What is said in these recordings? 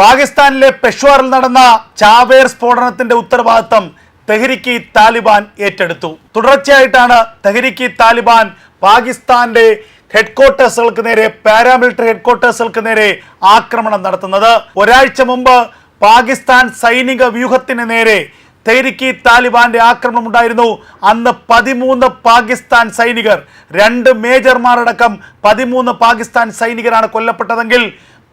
പാകിസ്ഥാനിലെ പെഷ്വാറിൽ നടന്ന ചാവേർ സ്ഫോടനത്തിന്റെ ഉത്തരവാദിത്തം തെഹരിക്ക് താലിബാൻ ഏറ്റെടുത്തു. തുടർച്ചയായിട്ടാണ് തെഹരിക്ക് താലിബാൻ പാകിസ്ഥാന്റെ ഹെഡ്ക്വാർട്ടേഴ്സുകൾക്ക് നേരെ പാരാമിലിറ്ററി ഹെഡ്ക്വാർട്ടേഴ്സുകൾക്ക് നേരെ ആക്രമണം നടത്തുന്നത്. ഒരാഴ്ച മുമ്പ് പാകിസ്ഥാൻ സൈനിക വ്യൂഹത്തിന് നേരെ തെഹരിക്ക് താലിബാന്റെ ആക്രമണം ഉണ്ടായിരുന്നു. അന്ന് പതിമൂന്ന് പാകിസ്ഥാൻ സൈനികർ രണ്ട് മേജർമാരടക്കം പതിമൂന്ന് പാകിസ്ഥാൻ സൈനികരാണ് കൊല്ലപ്പെട്ടതെങ്കിൽ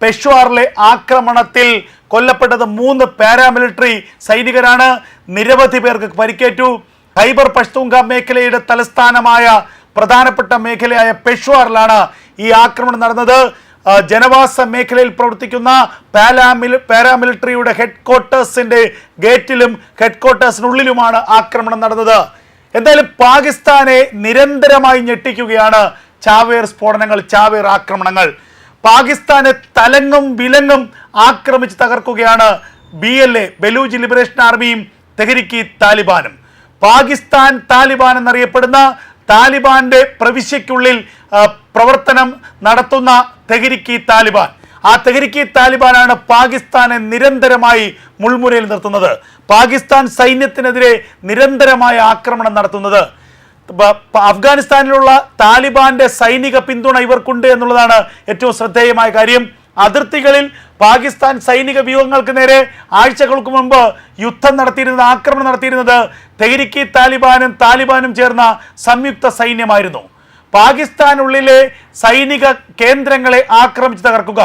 പെഷ്വാറിലെ ആക്രമണത്തിൽ കൊല്ലപ്പെട്ടത് മൂന്ന് പാരാമിലിറ്ററി സൈനികരാണ്. നിരവധി പേർക്ക് പരിക്കേറ്റു. ഖൈബർ പഷ്തൂങ്ക മേഖലയുടെ തലസ്ഥാനമായ പ്രധാനപ്പെട്ട മേഖലയായ പെഷ്വാറിലാണ് ഈ ആക്രമണം നടന്നത്. ജനവാസ മേഖലയിൽ പ്രവർത്തിക്കുന്ന പാലാമിൽ പാരാമിലിറ്ററിയുടെ ഹെഡ് ക്വാർട്ടേഴ്സിന്റെ ഗേറ്റിലും ഹെഡ് ക്വാർട്ടേഴ്സിനുള്ളിലുമാണ് ആക്രമണം നടന്നത്. എന്തായാലും പാകിസ്ഥാനെ നിരന്തരമായി ഞെട്ടിക്കുകയാണ് ചാവേർ സ്ഫോടനങ്ങൾ ചാവേർ ആക്രമണങ്ങൾ. പാകിസ്ഥാനെ തലങ്ങും വിലങ്ങും ആക്രമിച്ച് തകർക്കുകയാണ് B L A Baloch liberation ആർമിയും Tehreek താലിബാനും. പാകിസ്ഥാൻ താലിബാൻ എന്നറിയപ്പെടുന്ന താലിബാന്റെ പ്രവിശ്യക്കുള്ളിൽ പ്രവർത്തനം നടത്തുന്ന തെഹരിക്ക് താലിബാൻ. ആ തെഹരിക്ക് താലിബാനാണ് പാകിസ്ഥാനെ നിരന്തരമായി മുൾമുരയിൽ നിർത്തുന്നത്. പാകിസ്ഥാൻ സൈന്യത്തിനെതിരെ നിരന്തരമായ ആക്രമണം നടത്തുന്നത് അഫ്ഗാനിസ്ഥാനിലുള്ള താലിബാന്റെ സൈനിക പിന്തുണ ഇവർക്കുണ്ട് എന്നുള്ളതാണ് ഏറ്റവും ശ്രദ്ധേയമായ കാര്യം. അതിർത്തികളിൽ പാകിസ്ഥാൻ സൈനിക വ്യൂഹങ്ങൾക്ക് നേരെ ആഴ്ചകൾക്ക് മുമ്പ് യുദ്ധം നടത്തിയിരുന്നത് ആക്രമണം നടത്തിയിരുന്നത് തെഹരിക്കി താലിബാനും താലിബാനും ചേർന്ന സംയുക്ത സൈന്യമായിരുന്നു. പാകിസ്ഥാനുള്ളിലെ സൈനിക കേന്ദ്രങ്ങളെ ആക്രമിച്ച് തകർക്കുക.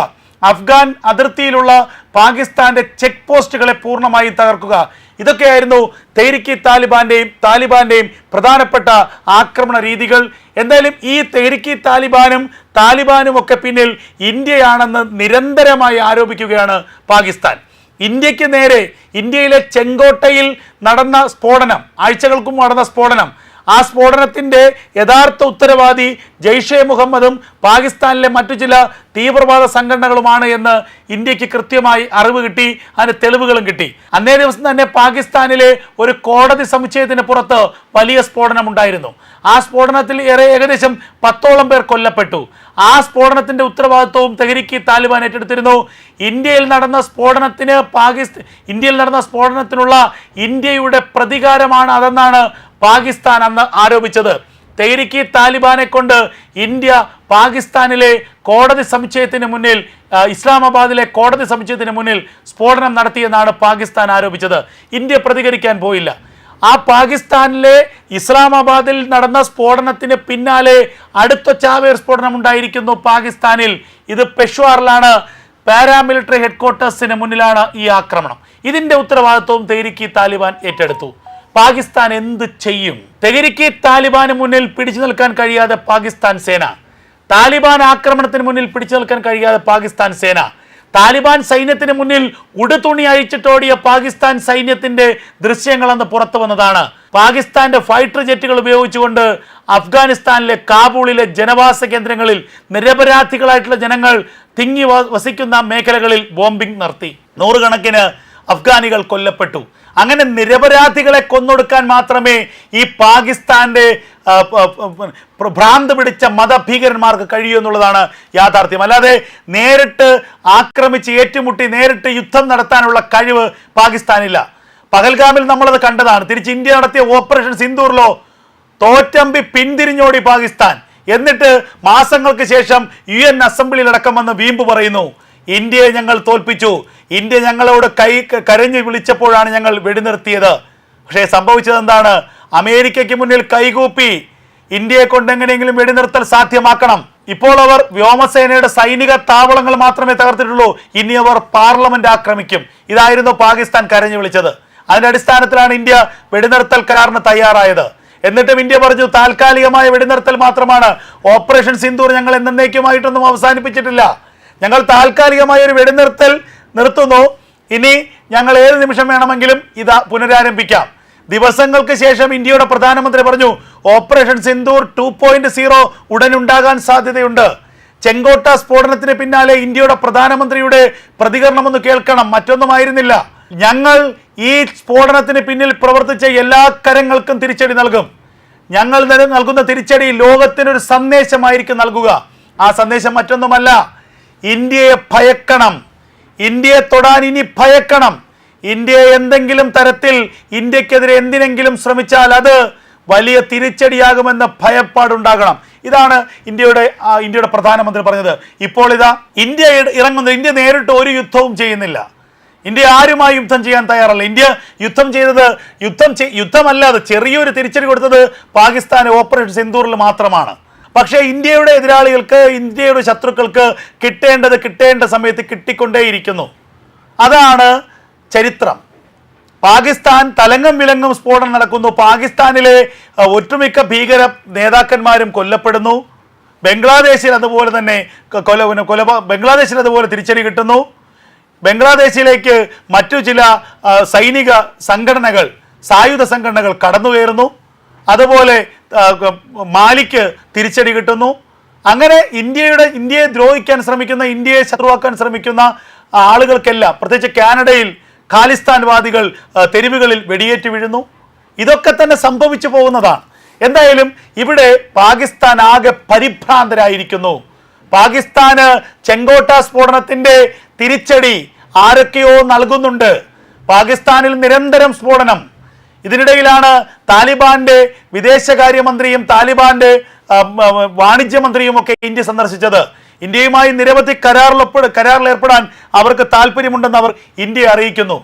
അഫ്ഗാൻ അതിർത്തിയിലുള്ള പാകിസ്ഥാന്റെ ചെക്ക് പോസ്റ്റുകളെ പൂർണമായും തകർക്കുക. ഇതൊക്കെയായിരുന്നു തെഹരിക്ക് താലിബാന്റെയും താലിബാന്റെയും പ്രധാനപ്പെട്ട ആക്രമണ രീതികൾ. എന്തായാലും ഈ തെഹരിക്ക് താലിബാനും താലിബാനും ഒക്കെ പിന്നിൽ ഇന്ത്യയാണെന്ന് നിരന്തരമായി ആരോപിക്കുകയാണ് പാകിസ്ഥാൻ. ഇന്ത്യയ്ക്ക് നേരെ ഇന്ത്യയിലെ ചെങ്കോട്ടയിൽ നടന്ന സ്ഫോടനം ആഴ്ചകൾക്കും നടന്ന സ്ഫോടനം ആ സ്ഫോടനത്തിന്റെ യഥാർത്ഥ ഉത്തരവാദി ജെയ്ഷെ മുഹമ്മദും പാകിസ്ഥാനിലെ മറ്റു ചില തീവ്രവാദ സംഘടനകളുമാണ് എന്ന് ഇന്ത്യയ്ക്ക് കൃത്യമായി അറിവ് കിട്ടി അതിന് തെളിവുകളും കിട്ടി. അന്നേ ദിവസം തന്നെ പാകിസ്ഥാനിലെ ഒരു കോടതി സമുച്ചയത്തിന് പുറത്ത് വലിയ സ്ഫോടനം ഉണ്ടായിരുന്നു. ആ സ്ഫോടനത്തിൽ ഏറെ ഏകദേശം പത്തോളം പേർ കൊല്ലപ്പെട്ടു. ആ സ്ഫോടനത്തിന്റെ ഉത്തരവാദിത്വവും തെഹരിക്ക് താലിബാൻ ഏറ്റെടുത്തിരുന്നു. ഇന്ത്യയിൽ നടന്ന സ്ഫോടനത്തിന് പാകിസ്ഥാൻ ഇന്ത്യയിൽ നടന്ന സ്ഫോടനത്തിനുള്ള ഇന്ത്യയുടെ പ്രതികാരമാണ് അതെന്നാണ് പാകിസ്ഥാൻ അന്ന് ആരോപിച്ചത്. തെഹരിക്ക് താലിബാനെ കൊണ്ട് ഇന്ത്യ പാകിസ്ഥാനിലെ കോടതി സമുച്ചയത്തിന് മുന്നിൽ ഇസ്ലാമാബാദിലെ കോടതി സമുച്ചയത്തിന് മുന്നിൽ സ്ഫോടനം നടത്തിയെന്നാണ് പാകിസ്ഥാൻ ആരോപിച്ചത്. ഇന്ത്യ പ്രതികരിക്കാൻ പോയില്ല. ആ പാകിസ്ഥാനിലെ ഇസ്ലാമാബാദിൽ നടന്ന സ്ഫോടനത്തിന് പിന്നാലെ അടുത്ത ചാവേർ സ്ഫോടനം ഉണ്ടായിരിക്കുന്നു പാകിസ്ഥാനിൽ. ഇത് പെഷ്വാറിലാണ്. പാരാമിലിറ്ററി ഹെഡ്ക്വാർട്ടേഴ്സിന് മുന്നിലാണ് ഈ ആക്രമണം. ഇതിന്റെ ഉത്തരവാദിത്വവും തെഹരിക്ക് താലിബാൻ ഏറ്റെടുത്തു. പാകിസ്ഥാൻ എന്ത് ചെയ്യും? തെഹരിക്ക് താലിബാന് മുന്നിൽ പിടിച്ചു നിൽക്കാൻ കഴിയാതെ പാകിസ്ഥാൻ സേന. താലിബാൻ ആക്രമണത്തിന് മുന്നിൽ പിടിച്ചു നിൽക്കാൻ കഴിയാതെ പാകിസ്ഥാൻ സേന. താലിബാൻ സൈന്യത്തിന് മുന്നിൽ ഉടുതുണി അഴിച്ചിട്ടോടിയ പാകിസ്ഥാൻ സൈന്യത്തിന്റെ ദൃശ്യങ്ങൾ അന്ന് പുറത്തു വന്നതാണ്. പാകിസ്ഥാന്റെ ഫൈറ്റർ ജെറ്റുകൾ ഉപയോഗിച്ചുകൊണ്ട് അഫ്ഗാനിസ്ഥാനിലെ കാബൂളിലെ ജനവാസ കേന്ദ്രങ്ങളിൽ നിരപരാധികളായിട്ടുള്ള ജനങ്ങൾ തിങ്ങി വസിക്കുന്ന മേഖലകളിൽ ബോംബിംഗ് നടത്തി. നൂറുകണക്കിന് അഫ്ഗാനികൾ കൊല്ലപ്പെട്ടു. അങ്ങനെ നിരപരാധികളെ കൊന്നൊടുക്കാൻ മാത്രമേ ഈ പാകിസ്ഥാന്റെ ആ, പ- പ- പ്ര- ഭ്രാന്ത് പിടിച്ച മതഭീകരന്മാർക്ക് കഴിയൂ എന്നുള്ളതാണ് യാഥാർത്ഥ്യം. അല്ലാതെ നേരിട്ട് ആക്രമിച്ച് ഏറ്റുമുട്ടി നേരിട്ട് യുദ്ധം നടത്താനുള്ള കഴിവ് പാകിസ്ഥാനില്ല. പകൽഗാമിൽ നമ്മളത് കണ്ടതാണ്. തിരിച്ച് ഇന്ത്യ നടത്തിയ ഓപ്പറേഷൻ സിന്ദൂറിലോ തോറ്റമ്പി പിന്തിരിഞ്ഞോടി പാകിസ്ഥാൻ. എന്നിട്ട് മാസങ്ങൾക്ക് ശേഷം യു എൻ അസംബ്ലിയിൽ അടക്കം വന്ന് വീമ്പ് പറയുന്നു. ഇന്ത്യയെ ഞങ്ങൾ തോൽപ്പിച്ചു. ഇന്ത്യ ഞങ്ങളോട് കൈ കരഞ്ഞു വിളിച്ചപ്പോഴാണ് ഞങ്ങൾ വെടിനിർത്തിയത്. പക്ഷേ സംഭവിച്ചത് എന്താണ് അമേരിക്കയ്ക്ക് മുന്നിൽ കൈകൂപ്പി. ഇന്ത്യയെ കൊണ്ട് എങ്ങനെയെങ്കിലും വെടിനിർത്തൽ സാധ്യമാക്കണം. ഇപ്പോൾ അവർ വ്യോമസേനയുടെ സൈനിക താവളങ്ങൾ മാത്രമേ തകർത്തിട്ടുള്ളൂ. ഇനി അവർ പാർലമെന്റ് ആക്രമിക്കും. ഇതായിരുന്നു പാകിസ്ഥാൻ കരഞ്ഞു വിളിച്ചത്. അതിന്റെ അടിസ്ഥാനത്തിലാണ് ഇന്ത്യ വെടിനിർത്തൽ കരാറിന് തയ്യാറായത്. എന്നിട്ടും ഇന്ത്യ പറഞ്ഞു താൽക്കാലികമായ വെടിനിർത്തൽ മാത്രമാണ്. ഓപ്പറേഷൻ സിന്ദൂർ ഞങ്ങൾ എന്നേക്കുമായിട്ടൊന്നും അവസാനിപ്പിച്ചിട്ടില്ല. ഞങ്ങൾ താൽക്കാലികമായ ഒരു വെടിനിർത്തൽ നിർത്തുന്നു. ഇനി ഞങ്ങൾ ഏത് നിമിഷം വേണമെങ്കിലും ഇത് പുനരാരംഭിക്കാം. ദിവസങ്ങൾക്ക് ശേഷം ഇന്ത്യയുടെ പ്രധാനമന്ത്രി പറഞ്ഞു operation Sindoor two point zero ഉടൻ ഉണ്ടാകാൻ സാധ്യതയുണ്ട്. ചെങ്കോട്ട സ്ഫോടനത്തിന് പിന്നാലെ ഇന്ത്യയുടെ പ്രധാനമന്ത്രിയുടെ പ്രതികരണം ഒന്ന് കേൾക്കണം മറ്റൊന്നുമായിരുന്നില്ല. ഞങ്ങൾ ഈ സ്ഫോടനത്തിന് പിന്നിൽ പ്രവർത്തിച്ച എല്ലാ കരങ്ങൾക്കും തിരിച്ചടി നൽകും. ഞങ്ങൾ നൽ- നൽകുന്ന തിരിച്ചടി ലോകത്തിനൊരു സന്ദേശമായിരിക്കും നൽകുക. ആ സന്ദേശം മറ്റൊന്നുമല്ല. ഇന്ത്യയെ ഭയക്കണം. ഇന്ത്യയെ തൊടാൻ ഇനി ഭയക്കണം. ഇന്ത്യ എന്തെങ്കിലും തരത്തിൽ ഇന്ത്യക്കെതിരെ എന്തിനെങ്കിലും ശ്രമിച്ചാൽ അത് വലിയ തിരിച്ചടിയാകുമെന്ന ഭയപ്പാടുണ്ടാകണം. ഇതാണ് ഇന്ത്യയുടെ ഇന്ത്യയുടെ പ്രധാനമന്ത്രി പറഞ്ഞത്. ഇപ്പോൾ ഇതാ ഇന്ത്യ ഇറങ്ങുന്നത്. ഇന്ത്യ നേരിട്ട് ഒരു യുദ്ധവും ചെയ്യുന്നില്ല. ഇന്ത്യ ആരുമായി യുദ്ധം ചെയ്യാൻ തയ്യാറല്ല. ഇന്ത്യ യുദ്ധം ചെയ്തത് യുദ്ധം യുദ്ധമല്ലാതെ ചെറിയൊരു തിരിച്ചടി കൊടുത്തത് പാകിസ്ഥാൻ ഓപ്പറേഷൻ സിന്ദൂറിൽ മാത്രമാണ്. പക്ഷേ ഇന്ത്യയുടെ എതിരാളികൾക്ക് ഇന്ത്യയുടെ ശത്രുക്കൾക്ക് കിട്ടേണ്ടത് കിട്ടേണ്ട സമയത്ത് കിട്ടിക്കൊണ്ടേയിരിക്കുന്നു. അതാണ് ചരിത്രം. പാകിസ്ഥാൻ തലങ്ങും വിലങ്ങും സ്ഫോടനം നടക്കുന്നു. പാകിസ്ഥാനിലെ ഒട്ടുമിക്ക ഭീകര നേതാക്കന്മാരും കൊല്ലപ്പെടുന്നു. ബംഗ്ലാദേശിൽ അതുപോലെ തന്നെ കൊല കൊല ബംഗ്ലാദേശിൽ അതുപോലെ തിരിച്ചടി കിട്ടുന്നു. ബംഗ്ലാദേശിലേക്ക് മറ്റു ചില സൈനിക സംഘടനകൾ സായുധ സംഘടനകൾ കടന്നു കയറുന്നു അതുപോലെ മാലിക്ക് തിരിച്ചടി കിട്ടുന്നു. അങ്ങനെ ഇന്ത്യയുടെ ഇന്ത്യയെ ദ്രോഹിക്കാൻ ശ്രമിക്കുന്ന ഇന്ത്യയെ ശത്രുവാക്കാൻ ശ്രമിക്കുന്ന ആളുകൾക്കെല്ലാം പ്രത്യേകിച്ച് കാനഡയിൽ ഖാലിസ്ഥാൻവാദികൾ തെരുവുകളിൽ വെടിയേറ്റ് വീഴുന്നു. ഇതൊക്കെ തന്നെ സംഭവിച്ചു പോകുന്നതാണ്. എന്തായാലും ഇവിടെ പാകിസ്ഥാൻ ആകെ പരിഭ്രാന്തരായിരിക്കുന്നു. പാകിസ്ഥാന് ചെങ്കോട്ട സ്ഫോടനത്തിന്റെ തിരിച്ചടി ആരൊക്കെയോ നൽകുന്നുണ്ട്. പാകിസ്ഥാനിൽ നിരന്തരം സ്ഫോടനം. ഇതിനിടയിലാണ് താലിബാന്റെ വിദേശകാര്യമന്ത്രിയും താലിബാന്റെ വാണിജ്യമന്ത്രിയും ഒക്കെ ഇന്ത്യ സന്ദർശിച്ചത്. ഇന്ത്യയുമായി നിരവധി കരാറിൽ കരാറിൽ ഏർപ്പെടാൻ അവർക്ക് താല്പര്യമുണ്ടെന്ന് അവർ ഇന്ത്യയെ അറിയിക്കുന്നു.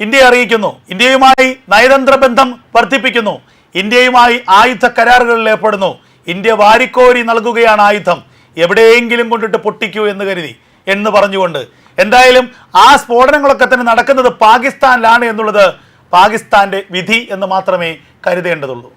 ഇന്ത്യയെ അറിയിക്കുന്നു. ഇന്ത്യയുമായി നയതന്ത്ര ബന്ധം വർദ്ധിപ്പിക്കുന്നു. ഇന്ത്യയുമായി ആയുധ കരാറുകളിൽ ഏർപ്പെടുന്നു. ഇന്ത്യ വാരിക്കോരി നൽകുകയാണ് ആയുധം. എവിടെയെങ്കിലും കൊണ്ടിട്ട് പൊട്ടിക്കൂ എന്ന് കരുതി എന്ന് പറഞ്ഞുകൊണ്ട്. എന്തായാലും ആ സ്ഫോടനങ്ങളൊക്കെ തന്നെ നടക്കുന്നത് പാകിസ്ഥാനിലാണ് എന്നുള്ളത് പാകിസ്ഥാന്റെ വിധി എന്ന് മാത്രമേ കരുതേണ്ടതുള്ളൂ.